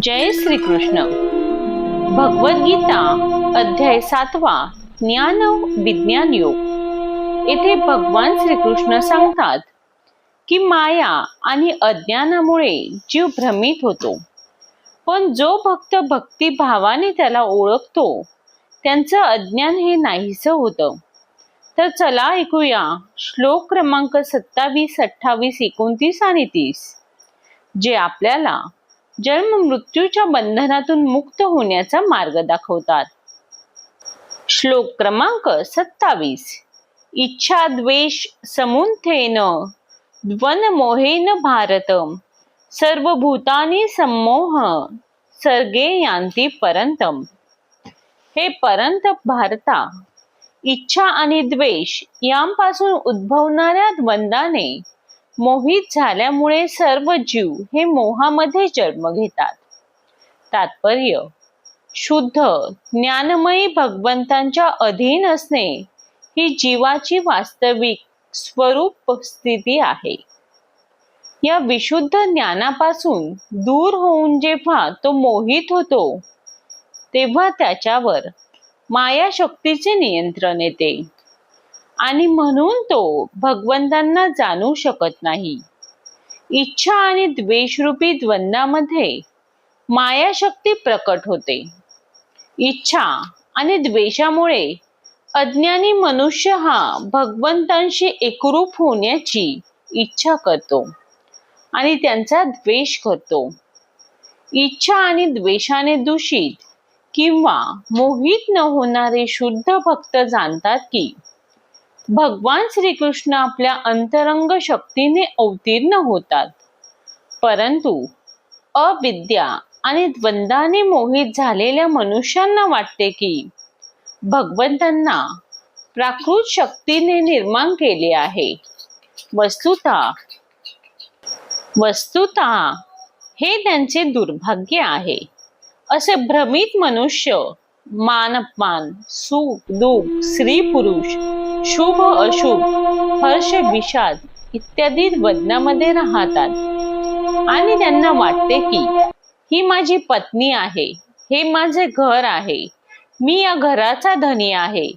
जय श्रीकृष्ण. भगवद्गीता अध्याय सातवा ज्ञान विज्ञान योग. येथे भगवान श्रीकृष्ण सांगतात की माया आणि अज्ञानामुळे जीव भ्रमित होतो. पण जो भक्त भक्ती भावाने त्याला ओळखतो त्यांचं अज्ञान हे नाहीसं होतं. तर चला ऐकूया श्लोक क्रमांक सत्तावीस अठ्ठावीस एकोणतीस आणि तीस जे आपल्याला जन्म मृत्यूच्या बंधनातून मुक्त होण्याचा मार्ग दाखवतात. श्लोक क्रमांक सत्तावीस. इच्छा द्वेष समुंथेन द्वन मोहेन भारत सर्वभूतानी सम्मोह सर्गे यांती परंतम हे परंत भारता इच्छा आणि द्वेष यांपासून उद्भवणाऱ्या द्वंदाने मोहित झाल्यामुळे सर्व जीव हे मोहामध्ये जन्म घेतात. तात्पर्य शुद्ध ज्ञानमयी भगवंतांच्या अधीन असणे ही जीवाची वास्तविक स्वरूप स्थिती आहे. या विशुद्ध ज्ञानापासून दूर होऊन जेव्हा तो मोहित होतो तेव्हा त्याच्यावर माया शक्तीचे नियंत्रण येते. आणि म्हणून तो भगवंतांना जाणू शकत नाही. इच्छा आणि द्वेषरूपी द्वंद्वामध्ये मायाशक्ती प्रकट होते. इच्छा आणि द्वेषामुळे अज्ञानी मनुष्य हा भगवंतांशी एकरूप होण्याची इच्छा करतो आणि त्यांचा द्वेष करतो. इच्छा आणि द्वेषाने दूषित किंवा मोहित न होणारे शुद्ध भक्त जाणतात की भगवान श्रीकृष्ण आपल्या अंतरंग शक्तीने अवतीर्ण होतात. परंतु अविद्या आणि द्वंद्वाने मोहित झालेल्या मनुष्यांना वाटते की भगवंतांना प्राकृत शक्तीने निर्माण केले आहे. वस्तुता वस्तुता हे त्यांचे दुर्भाग्य आहे. असे भ्रमित मनुष्य मान अपमान सुख दुःख स्त्री पुरुष शुभ अशुभ हर्ष विषाद इत्यादी बदनामध्ये राहतात. आणि त्यांना वाटते की ही माझी पत्नी आहे हे माझे घर आहे मी या घराचा धनी आहे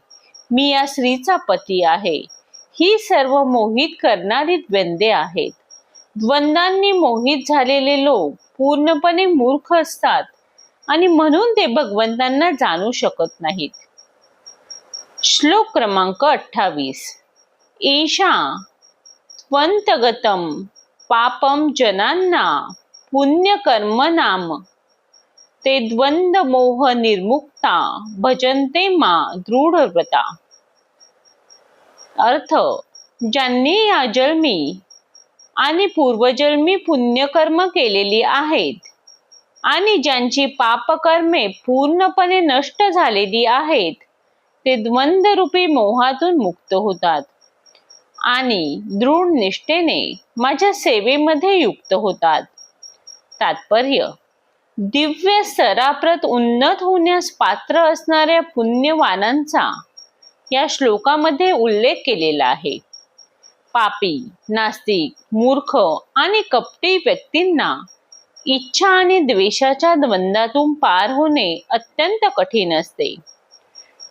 मी या स्त्रीचा पती आहे ही सर्व मोहित करणारी द्वंद्वे आहेत. द्वंद्वांनी मोहित झालेले लोक पूर्णपणे मूर्ख असतात आणि म्हणून ते भगवंतांना जाणू शकत नाहीत. श्लोक क्रमांक अठ्ठावीस. एषा त्वंतगतम पापम जनांना पुण्यकर्म नाम ते द्वंद मोह निर्मुक्ता भजन्ते मा दृढव्रता. अर्थ ज्यांनी या जन्मी आणि पूर्वजन्मी पुण्यकर्म केलेली आहेत आणि ज्यांची पापकर्मे पूर्णपणे नष्ट झालेली आहेत ते द्वंद्वरूपी मोहातून मुक्त होतात. आणि दृढ निष्ठेने माझ्या सेवेमध्ये युक्त होतात. तात्पर्य दिव्य स्तराप्रत उन्नत होण्यास पात्र असणाऱ्या पुण्यवानांचा या श्लोकामध्ये उल्लेख केलेला आहे. पापी नास्तिक मूर्ख आणि कपटी व्यक्तींना इच्छा आणि द्वेषाच्या द्वंद्वातून पार होणे अत्यंत कठीण असते.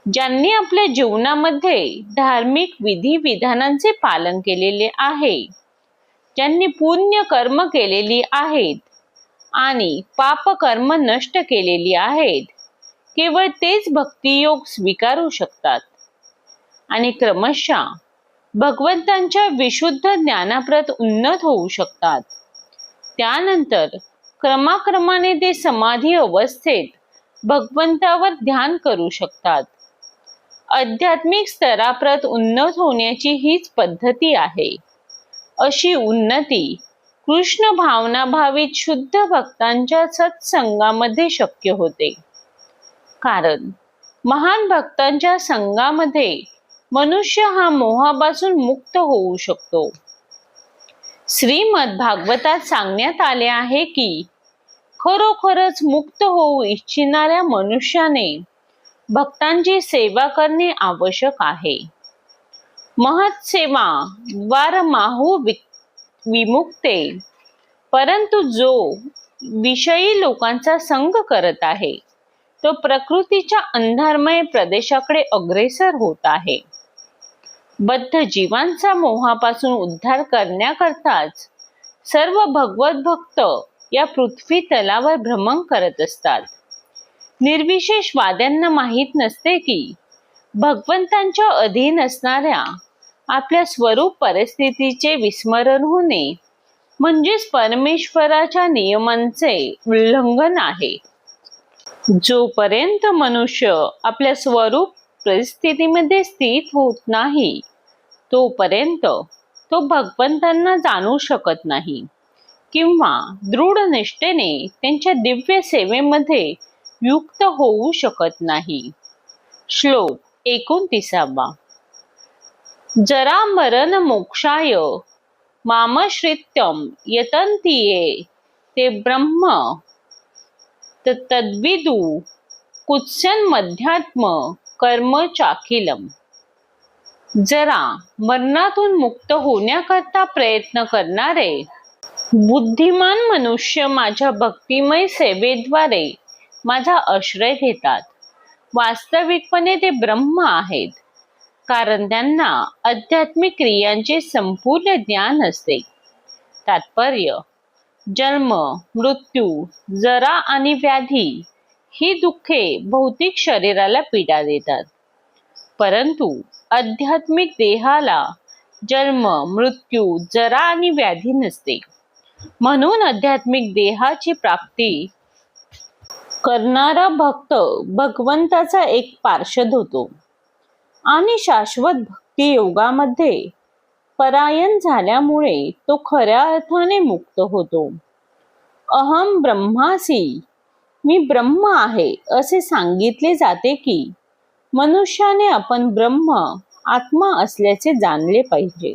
ज्यांनी आपल्या जीवनामध्ये धार्मिक विधी विधानांचे पालन केलेले आहे. ज्यांनी पुण्य कर्म केलेली आहेत आणि पाप कर्म नष्ट केलेली आहेत. केवळ तेच भक्तियोग स्वीकारू शकतात. आणि क्रमशः भगवंतांच्या विशुद्ध ज्ञानाप्रत उन्नत होऊ शकतात. त्यानंतर क्रमाक्रमाने ते समाधी अवस्थेत भगवंतावर ध्यान करू शकतात. आध्यात्मिक स्तराप्रत उन्नत होण्याची हीच पद्धती आहे. अशी उन्नती कृष्ण भावना भावित शुद्ध भक्तांच्या सत्संगामध्ये शक्य होते. कारण महान भक्तांच्या संघामध्ये मनुष्य हा मोहापासून मुक्त होऊ शकतो. श्रीमद भागवतात सांगण्यात आले आहे की खरोखरच मुक्त होऊ इच्छिणाऱ्या मनुष्याने भक्तांची सेवा करणे आवश्यक आहे. महत सेवा माहू विमुक्ते. परंतु जो विषयी लोकांचा संग करत आहे तो प्रकृतीच्या अंधारमय प्रदेशाकडे अग्रेसर होत आहे. बद्ध जीवांचा मोहापासून उद्धार करण्याकरताच सर्व भगवत भक्त या पृथ्वी तलावर भ्रमण करत असतात. निर्विशेष वाद्यांना माहीत नसते की भगवंतांच्या अधीन असणाऱ्या आपल्या स्वरूप परिस्थितीचे विस्मरण होणे म्हणजेच परमेश्वराच्या नियमांचे उल्लंघन आहे. जोपर्यंत मनुष्य आपल्या स्वरूप परिस्थितीमध्ये स्थित होत नाही तोपर्यंत तो भगवंतांना जाणू शकत नाही किंवा दृढ निष्ठेने त्यांच्या दिव्य सेवेमध्ये युक्त होऊ शकत नाही. श्लोक एकोणतीसावा. जरा मरण मोक्षाय मामश्रित्यम यतंतीये ते ब्रह्म तद्विदु कुत्सन मध्यात्म कर्म चाकिलम जरा मरणातून मुक्त होण्याकरता प्रयत्न करणारे बुद्धिमान मनुष्य माझ्या भक्तिमय सेवेद्वारे माझा आश्रय घेतात. वास्तविकपणे ते ब्रह्म आहेत. कारण त्यांना आध्यात्मिक क्रियांचे संपूर्ण ज्ञान असते. तात्पर्य जन्म मृत्यू जरा आणि व्याधी ही दुःखे भौतिक शरीराला पीडा देतात. परंतु आध्यात्मिक देहाला जन्म मृत्यू जरा आणि व्याधी नसते. म्हणून आध्यात्मिक देहाची प्राप्ती करणारा भक्त भगवंताचा एक पार्षद होतो. आणि शाश्वत भक्ती योगामध्ये परायण झाल्यामुळे तो खऱ्या अर्थाने मुक्त होतो. अहम ब्रह्मासी मी ब्रह्म आहे असे सांगितले जाते की मनुष्याने आपण ब्रह्म आत्मा असल्याचे जाणले पाहिजे.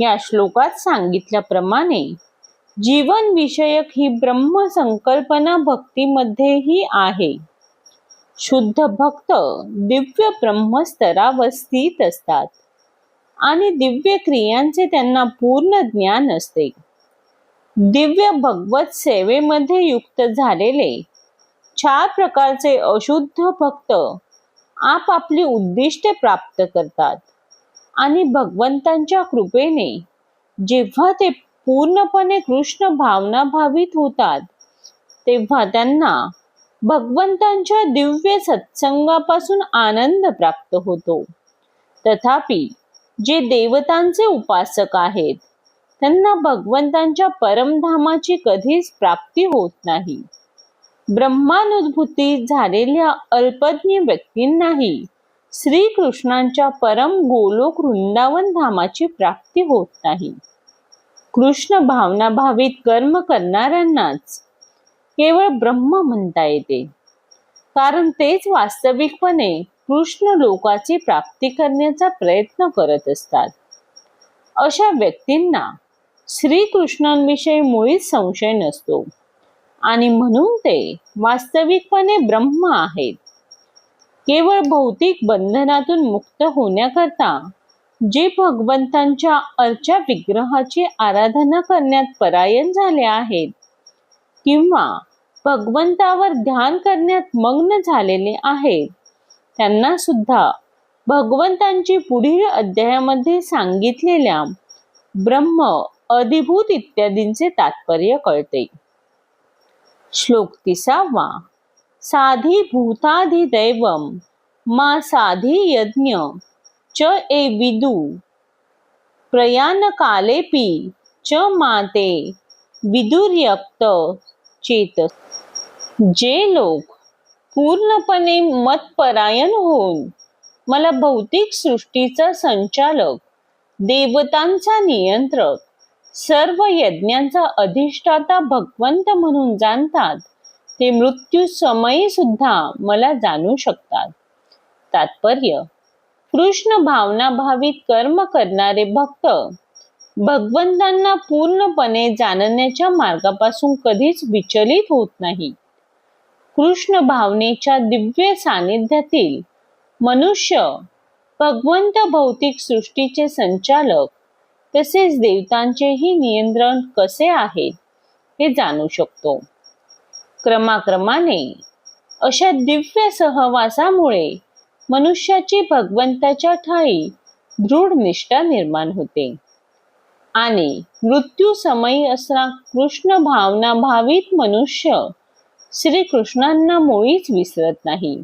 या श्लोकात सांगितल्याप्रमाणे जीवन विषयक ही ब्रह्म संकल्पना भक्तीमध्येही आहे. शुद्ध भक्त दिव्य ब्रह्मस्तरावर स्थित असतात आणि दिव्य क्रियांचे त्यांना पूर्ण ज्ञान असते. दिव्य भगवत सेवेमध्ये युक्त झालेले चार प्रकारचे अशुद्ध भक्त आपापली उद्दिष्टे प्राप्त करतात आणि भगवंतांच्या कृपेने जेव्हा ते पूर्णपणे कृष्ण भावना भावित होतात. तेव्हा त्यांना भगवंतांच्या दिव्य सत्संगापासून आनंद प्राप्त होतो. तथापि जे देवतांचे उपासक आहेत त्यांना भगवंतांच्या परमधामाची कधीच प्राप्ती होत नाही. ब्रह्मानुभूती झालेल्या अल्पज्ञ व्यक्तींनाही श्रीकृष्णांच्या परम गोलोक वृंदावन धामाची प्राप्ती होत नाही. कृष्ण भावना भावित कर्म करणाऱ्यांनाच केवळ ब्रह्म म्हणता येते. कारण तेच वास्तविकपणे कृष्ण लोकाची प्राप्ती करण्याचा प्रयत्न करत असतात. अशा व्यक्तींना श्रीकृष्णांविषयी मुळीच संशय नसतो. आणि म्हणून ते वास्तविकपणे ब्रह्म आहेत. केवळ भौतिक बंधनातून मुक्त होण्याकरता जे भगवंतांच्या अर्चा विग्रहाची आराधना करण्यात परायण झाले आहेत किंवा भगवंतावर ध्यान करण्यात मग्न झालेले आहेत त्यांना सुद्धा भगवंतांची पुढील अध्यायामध्ये सांगितलेल्या ब्रह्म अधिभूत इत्यादींचे तात्पर्य कळते. श्लोक तिसावा साधी भूताधिदैवम मा साधी यज्ञ च ए विदु। प्रयाणकालेपि च माते। विदुर्यक्त चेत। जे लोक पूर्णपणे मतपरायण होऊन मला भौतिक सृष्टीचा संचालक देवतांचा नियंत्रक सर्व यज्ञांचा अधिष्ठाता भगवंत म्हणून जाणतात ते मृत्यू समयी सुद्धा मला जाणू शकतात। तात्पर्य कृष्ण भावना भावित कर्म करणारे भक्त. भगवंतांना पूर्णपणे जाणण्याच्या मार्गापासून कधीच विचलित होत नाही. कृष्ण भावनेच्या दिव्य सानिध्यातील मनुष्य भगवंत भौतिक सृष्टीचे संचालक तसेच देवतांचेही नियंत्रण कसे आहे हे जाणू शकतो. क्रमाक्रमाने अशा दिव्य सहवासामुळे मनुष्याची भगवंताच्या ठाई दृढ निष्ठा निर्माण होते. आणि मृत्यू समयी असणा कृष्ण भावना भावित मनुष्य श्रीकृष्णांना मुळीच विसरत नाही.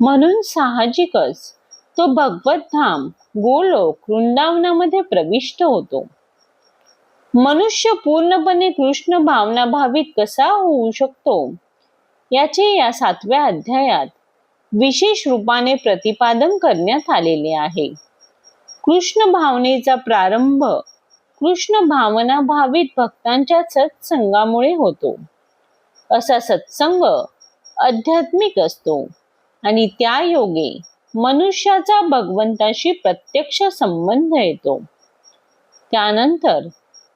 म्हणून साहजिकच तो भगवत धाम गोलोक वृंदावनामध्ये प्रविष्ट होतो. मनुष्य पूर्णपणे कृष्ण भावना भावित कसा होऊ शकतो? याचे या सातव्या अध्यायात विशेष रूपाने प्रतिपादन करण्यात आलेले आहे. कृष्ण भावनेचा प्रारंभ कृष्ण भावना भावित भक्तांच्या सत्संगामुळे होतो. असा सत्संग आध्यात्मिक असतो आणि त्या योगे मनुष्याचा भगवंताशी प्रत्यक्ष संबंध येतो. त्यानंतर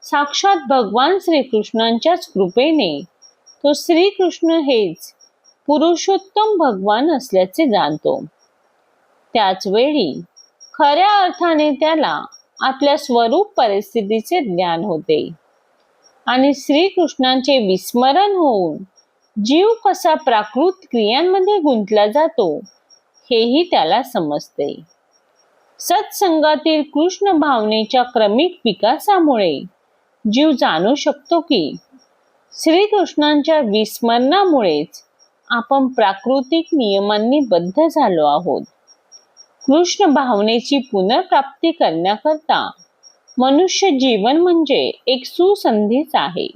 साक्षात भगवान श्रीकृष्णांच्याच कृपेने तो श्रीकृष्ण हेच पुरुषोत्तम भगवान असल्याचे जाणतो. त्याच वेळी खऱ्या अर्थाने त्याला आपल्या स्वरूप परिस्थितीचे ज्ञान होते. आणि श्रीकृष्णांचे विस्मरण होऊन जीव कसा प्राकृत क्रियांमध्ये गुंतला जातो हेही त्याला समजते. सत्संगातील कृष्ण भावनेच्या क्रमिक विकासामुळे जीव जाणू शकतो की श्रीकृष्णांच्या विस्मरणामुळेच आपण प्राकृतिक नियमांनी बद्ध झालो आहोत. कृष्ण भावनेची पुनर्प्राप्ती करण्याकरता मनुष्य जीवन म्हणजे एक सुसंधीच आहे.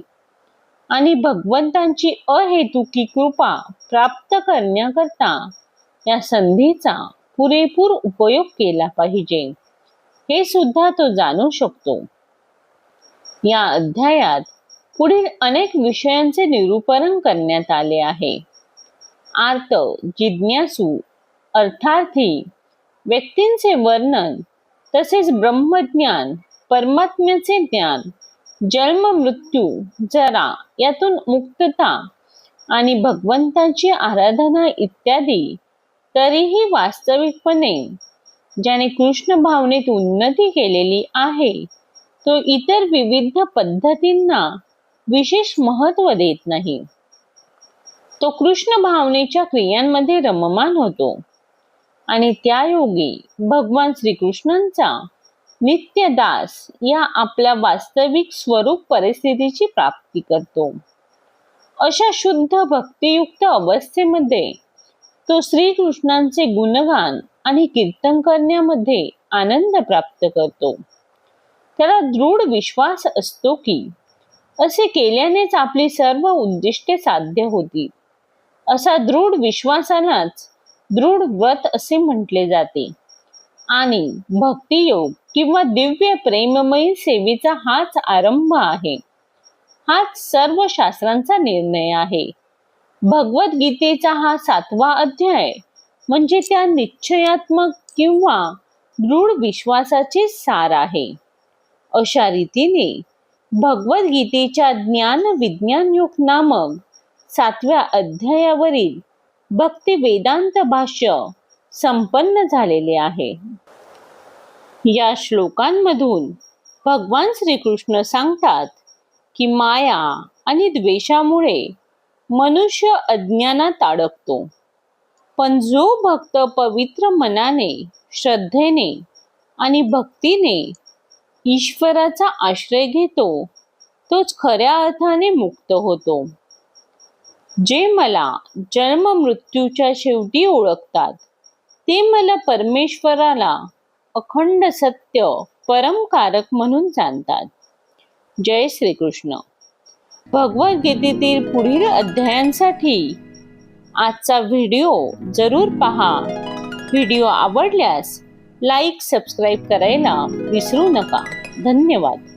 आणि भगवंतांची अहेतुकी कृपा प्राप्त करण्याकरता या संधीचा पुरेपूर उपयोग केला पाहिजे हे सुद्धा तो जाणू शकतो. या अध्यायात पुढील अनेक विषयांचे निरूपण करण्यात आले आहे. आर्त जिज्ञासू अर्थार्थी व्यक्तींचे वर्णन तसेच ब्रह्मज्ञान परमात्म्याचे ज्ञान जन्म मृत्यू जरा यातून मुक्तता आणि भगवंताची आराधना इत्यादी तरीही वास्तविकपणे ज्याने कृष्ण भावनेत उन्नती केलेली आहे तो इतर विविध पद्धतींना विशेष महत्त्व देत नाही. तो कृष्ण भावनेच्या क्रियांमध्ये रममान होतो. आणि त्या योगी भगवान श्रीकृष्णांचा नित्य दास या आपल्या वास्तविक स्वरूप परिस्थितीची प्राप्ती करतो. अशा शुद्ध भक्तियुक्त अवस्थेमध्ये तो श्रीकृष्णांचे गुणगान आणि कीर्तन करण्यामध्ये आनंद प्राप्त करतो. त्याला दृढ विश्वास असतो की असे केल्यानेच आपली सर्व उद्दिष्टे साध्य होतील. असा दृढ विश्वासालाच दृढ व्रत असे म्हटले जाते. आणि भक्तियोग किंवा दिव्य प्रेममयी सेवेचा हाच आरंभ आहे. हाच सर्व शास्त्रांचा निर्णय आहे. भगवद्गीतेचा हा सातवा अध्याय म्हणजे त्या निश्चयात्मक किंवा दृढ विश्वासाचे सार आहे. अशा रीतीने भगवद्गीतेच्या ज्ञान विज्ञान योग नामक सातव्या अध्यायावरील भक्ती वेदांत भाष्य संपन्न झालेले आहे. या श्लोकांमधून भगवान श्रीकृष्ण सांगतात की माया आणि द्वेषामुळे मनुष्य अज्ञानात अडकतो. पण जो भक्त पवित्र मनाने श्रद्धेने आणि भक्तीने ईश्वराचा आश्रय घेतो तोच खऱ्या अर्थाने मुक्त होतो. जे मला जन्म मृत्यूच्या शेवटी ओळखतात ते मला परमेश्वराला अखंड सत्य परमकारक म्हणून जाणतात. जय श्रीकृष्ण. भगवद्गीतेतील पुढील अध्यायांसाठी आजचा व्हिडिओ जरूर पहा. व्हिडिओ आवडल्यास लाईक सबस्क्राईब करायला विसरू नका. धन्यवाद.